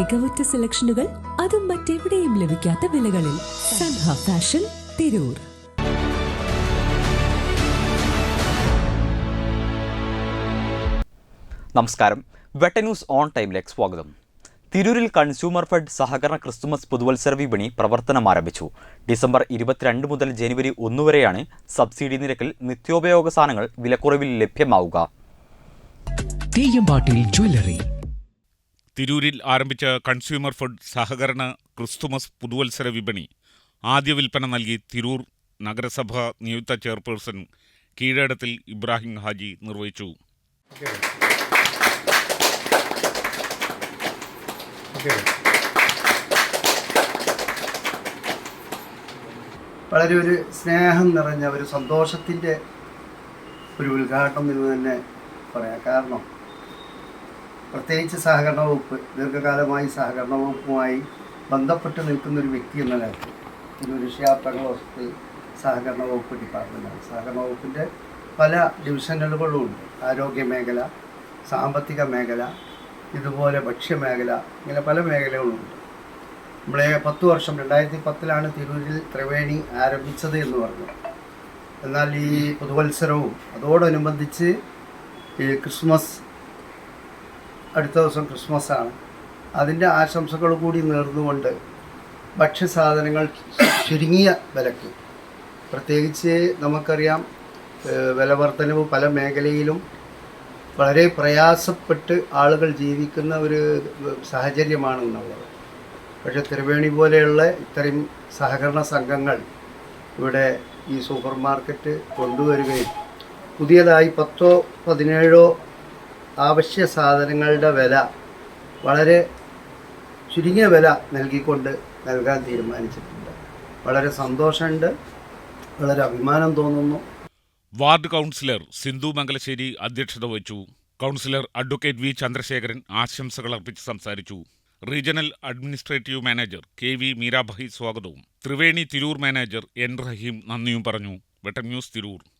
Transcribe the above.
മികവുറ്റ സെലക്ഷനുകൾ അതും മറ്റെവിടെയും ലഭിക്കാത്ത വിലകളിൽ സൻഹ ഫാഷൻ തിരൂർ. നമസ്കാരം. വെട്ട ന്യൂസ് ഓൺ ടൈമിലേക്ക് സ്വാഗതം. തിരൂരിൽ കൺസ്യൂമർ ഫെഡ് സഹകരണ ക്രിസ്തുമസ് പുതുവത്സര വിപണി പ്രവർത്തനം ആരംഭിച്ചു. ഡിസംബർ ഇരുപത്തിരണ്ട് മുതൽ ജനുവരി ഒന്ന് വരെയാണ് സബ്സിഡി നിരക്കിൽ നിത്യോപയോഗ സാധനങ്ങൾ വിലക്കുറവിൽ ലഭ്യമാവുക. തെയ്യമ്പാട്ടിൽ ജ്വല്ലറി തിരൂരിൽ ആരംഭിച്ച കൺസ്യൂമർ ഫുഡ് സഹകരണ ക്രിസ്തുമസ് പുതുവത്സര വിപണി. ആദ്യ വിൽപ്പന നൽകി തിരൂർ നഗരസഭ നിയുക്ത ചെയർപേഴ്സൺ കീഴടത്തിൽ ഇബ്രാഹിം ഹാജി നിർവഹിച്ചു. വളരെ ഒരു സ്നേഹം നിറഞ്ഞ ഒരു സന്തോഷത്തിന്റെ ഒരു ഉദ്ഘാടനം എന്ന് തന്നെ പറയാം. കാരണം പ്രത്യേകിച്ച് സഹകരണ വകുപ്പ് ദീർഘകാലമായി സഹകരണ വകുപ്പുമായി ബന്ധപ്പെട്ട് നിൽക്കുന്ന ഒരു വ്യക്തി എന്ന നിലയ്ക്ക് രക്ഷാപ്തങ്ങൾ വസ്തു സഹകരണ വകുപ്പ് ഡിപ്പാർട്ട്മെന്റാണ് സഹകരണ വകുപ്പിന്റെ പല ഡിവിഷനുകളും ഉണ്ട് ആരോഗ്യ മേഖല സാമ്പത്തിക മേഖല ഇതുപോലെ ഭക്ഷ്യമേഖല ഇങ്ങനെ പല മേഖലകളുമുണ്ട് നമ്മളെ പത്ത് വർഷം രണ്ടായിരത്തി പത്തിലാണ് തിരൂരിൽ ത്രിവേണി ആരംഭിച്ചത് എന്ന് പറഞ്ഞു. എന്നാൽ ഈ പുതുവത്സരവും അതോടനുബന്ധിച്ച് ഈ ക്രിസ്മസ് അടുത്ത ദിവസം ക്രിസ്മസ് ആണ് അതിന്റെ ആശംസകൾ കൂടി നേർന്നുകൊണ്ട് ഭക്ഷ്യസാധനങ്ങൾ ചുരുങ്ങിയ വിലക്ക്. പ്രത്യേകിച്ച് നമുക്കറിയാം ഏഹ് വില വർധനവ് പല മേഖലയിലും വളരെ പ്രയാസപ്പെട്ട് ആളുകൾ ജീവിക്കുന്ന ഒരു സാഹചര്യമാണ് എന്നുള്ളത്. പക്ഷേ ത്രിവേണി പോലെയുള്ള ഇത്തരം സഹകരണ സംഘങ്ങൾ ഇവിടെ ഈ സൂപ്പർ മാർക്കറ്റ് കൊണ്ടുവരികയും പുതിയതായി പത്തോ പതിനേഴോ ആവശ്യ സാധനങ്ങളുടെ വില വളരെ ചുരുങ്ങിയ വില നൽകിക്കൊണ്ട് നൽകാൻ തീരുമാനിച്ചിട്ടുണ്ട്. വളരെ സന്തോഷമുണ്ട്. വളരെ അഭിമാനം തോന്നുന്നു. വാർഡ് കൗൺസിലർ സിന്ധു മംഗലശ്ശേരി അധ്യക്ഷത വഹിച്ചു. കൗൺസിലർ അഡ്വക്കേറ്റ് വി ചന്ദ്രശേഖരൻ ആശംസകൾ അർപ്പിച്ച് സംസാരിച്ചു. Regional administrative manager K V Meerabai സ്വാഗതവും. ത്രിവേണി തിരൂർ മാനേജർ എൻ റഹീം നന്ദിയും പറഞ്ഞു. Vettam news Tirur.